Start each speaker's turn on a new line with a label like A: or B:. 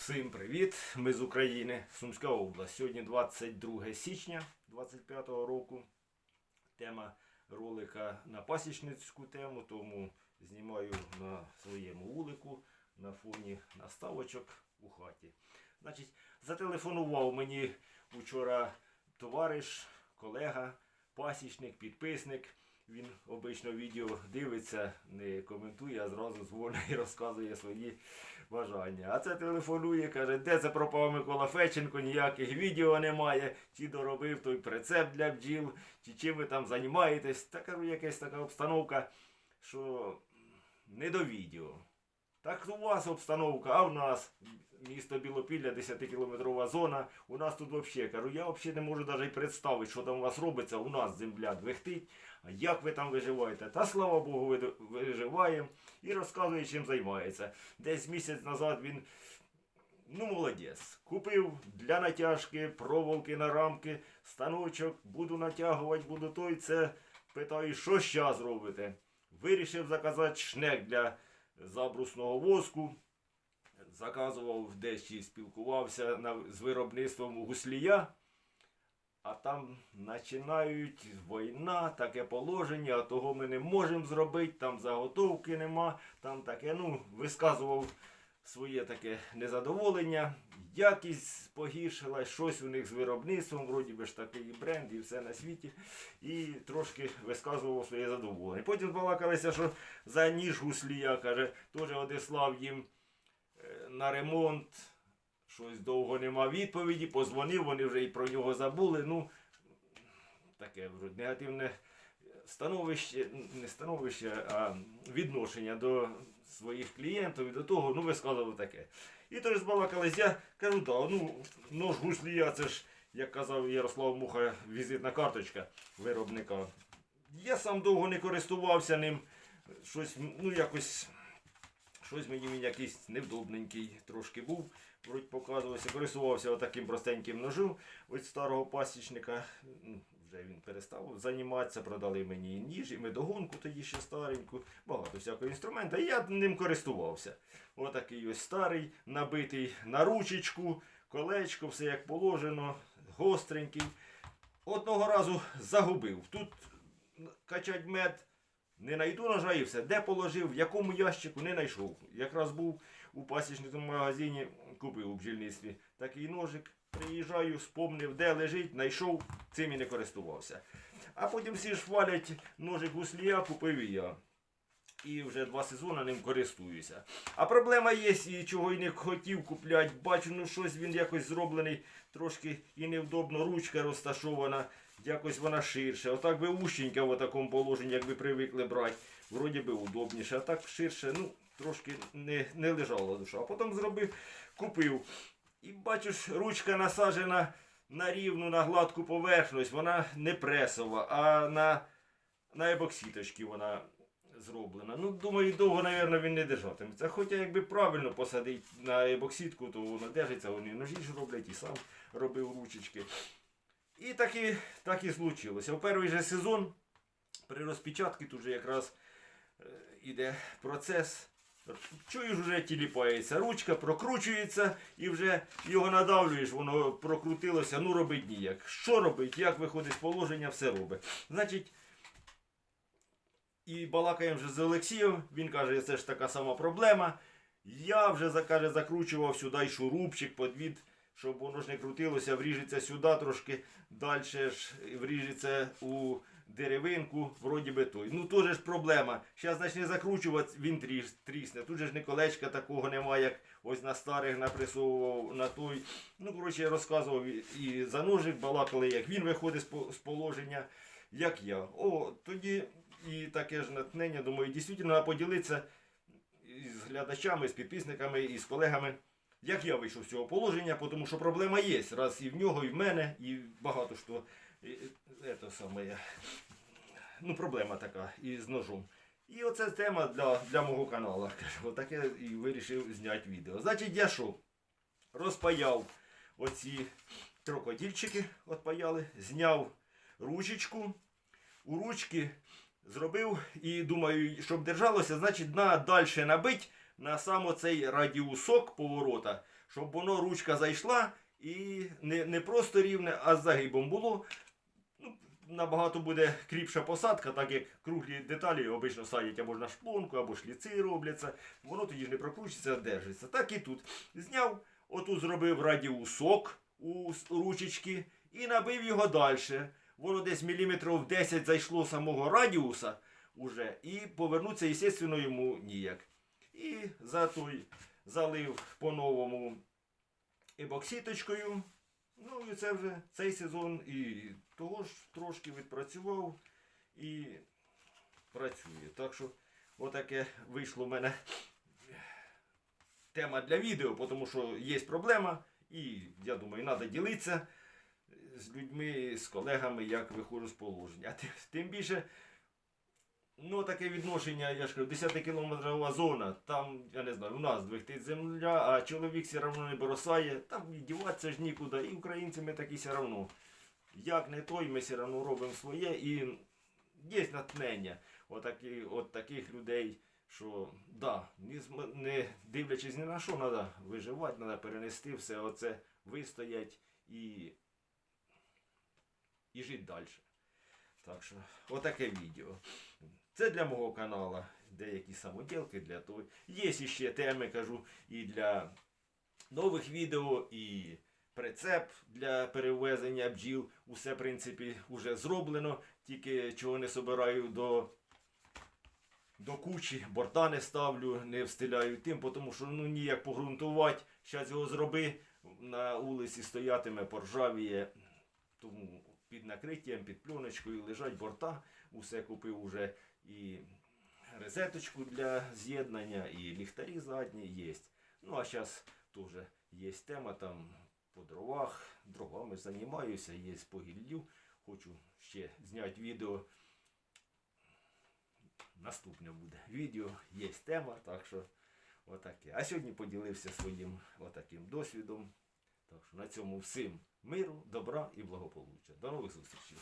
A: Всім привіт! Ми з України, Сумська область. Сьогодні 22 січня 25 року. Тема ролика на пасічницьку тему, тому знімаю на своєму вулику на фоні наставочок у хаті. Значить, зателефонував мені вчора товариш, колега, пасічник, підписник. Він обично відео дивиться, не коментує, а зразу дзвонить і розказує свої бажання. А це телефонує, каже, де це пропав Микола Феченко, ніяких відео немає, чи доробив той прицеп для бджіл, чи чим ви там займаєтесь. Та кажу, якась така обстановка, що не до відео. Так у вас обстановка, а в нас місто Білопілля, 10-кілометрова зона. У нас тут взагалі, кажу, я взагалі не можу навіть представити, що там у вас робиться. У нас земля двихтить. А як ви там виживаєте? Та слава Богу, ви- виживаємо і розказує, чим займається. Десь місяць назад він. Ну, молодець. Купив для натяжки, проволоки на рамки, станочок, буду натягувати, буду той. Це питаю, що зараз робите? Вирішив заказати шнек для забрусного воску. Заказував десь чи спілкувався з виробництвом гуслія. А там починають війна, таке положення, а того ми не можемо зробити, там заготовки нема, там таке, ну, висказував своє таке незадоволення. Якість погіршила, щось у них з виробництвом, вроді би ж такий бренд і все на світі. І трошки висказував своє задоволення. Потім балакалися, що за ніж гуслія, каже, теж одіслав їм е, на ремонт. Щось довго нема відповіді, позвонив, вони вже і про нього забули. Ну, таке негативне становище, не становище, а відношення до своїх клієнтів і до того, ну, висказував таке. І тож збалакались, я кажу, да, ну, нож гуслія, це ж, як казав Ярослав Муха, візитна карточка виробника. Я сам довго не користувався ним. Щось, ну, якось. Щось мені він якийсь невдобненький трошки був. Вроді показувався, користувався таким простеньким ножем від старого пасічника. Вже він перестав займатися, продали мені ніж, і медогонку тоді ще стареньку, багато всякого інструмента. І я ним користувався. Отакий ось старий, набитий на ручечку, колечко, все як положено, гостренький. Одного разу загубив. Тут качать мед не найду ножа і все. Де положив, в якому ящику не знайшов. Якраз був у пасічному магазині, купив у бджільництві такий ножик. Приїжджаю, спомнив, де лежить, знайшов, цим і не користувався. А потім всі ж хвалять ножик гуслія, купив і я. І вже два сезони ним користуюся. А проблема є, і чого й не хотів купляти. Бачу, ну щось він якось зроблений, трошки і невдобно, ручка розташована, якось вона ширше. Отак би ущенька в такому положенні, як ви привикли брати. Вроді би удобніше, а так ширше, ну, трошки не, не лежала душа. А потім зробив, купив. І бачу, ж, ручка насаджена на рівну, на гладку поверхність, вона не пресова, а на, на ебоксіточці вона зроблена. Ну, думаю, довго, мабуть, він не держатиметься. Хоча якби правильно посадити на ебоксітку, то воно держиться, вони ножі ж роблять і сам робив ручечки. І так і, так і случилося. У перший же сезон при розпечатці тут же якраз е, іде процес. Чуєш, вже тіліпається ручка, прокручується і вже його надавлюєш, воно прокрутилося, ну робить ніяк. Що робить, як виходить з положення, все робить. Значить, і балакаємо вже з Олексієм, він каже, це ж така сама проблема. Я вже каже, закручував сюди шурупчик, подвід, щоб воно ж не крутилося, вріжеться сюди трошки, далі ж вріжеться у деревинку, вроді би той. Ну теж ж проблема. Зараз почне закручувати, він тріс, трісне. Тут же ж не колечка такого немає, як ось на старих напресовував на той. Ну, коротше, я розказував і- за ножик, балакали, як він виходить з положення, як я. О, тоді і таке ж натхнення, думаю, дійсно треба поділитися з глядачами, з підписниками і з колегами. Як я вийшов з цього положення, тому що проблема є. Раз і в нього, і в мене, і багато що. І, це саме, ну, проблема така із ножом. І оце тема для, для мого каналу. Кажу, Таке і вирішив зняти відео. Значить, я що? Розпаяв оці крокодильчики, отпаяли, зняв ручечку. У ручки зробив і думаю, щоб держалося, значить, на далі набить на сам оцей радіусок поворота, щоб воно ручка зайшла і не, не просто рівне, а з загибом було. Набагато буде кріпша посадка, так як круглі деталі обично садять або на шплонку, або шліци робляться. Воно тоді ж не прокручується, а держиться. Так і тут. Зняв, отут зробив радіусок у ручечки і набив його далі. Воно десь міліметрів 10 зайшло самого радіуса уже, і повернутися, звісно, йому ніяк. І за той залив по-новому ебокситочкою. Ну і це вже цей сезон і того ж трошки відпрацював і працює. Так що отаке вийшло в мене тема для відео, тому що є проблема, і я думаю, треба ділитися з людьми, з колегами, як виходжу з положення. Тим більше, ну таке відношення, я ж кажу, 10 кілометрова зона, там, я не знаю, у нас двигтить земля, а чоловік все одно не бросає, там діватися ж нікуди, і українці ми такі все одно. Як не той, ми все одно робимо своє і є натхнення отакі, от таких людей, що да, не дивлячись ні на що, треба виживати, треба перенести все оце, вистоять і, і жити далі. Так що, отаке відео. Це для мого каналу. Деякі самоділки для того. Є ще теми, кажу, і для нових відео, і прицеп для перевезення бджіл. Усе, в принципі, вже зроблено. Тільки чого не собираю до, до кучі, борта не ставлю, не встиляю тим, тому що ну ніяк погрунтувати. Зараз його зроби, на вулиці стоятиме, поржавіє. Тому під накриттям, під пленочкою лежать борта. Усе купив уже і розеточку для з'єднання, і ліхтарі задні є. Ну а зараз теж є тема там по дровах. Дровами займаюся, є по гіллю. Хочу ще зняти відео. Наступне буде відео, є тема, так що отаке. А сьогодні поділився своїм отаким досвідом. Так що на цьому всім миру, добра і благополуччя. До нових зустрічей.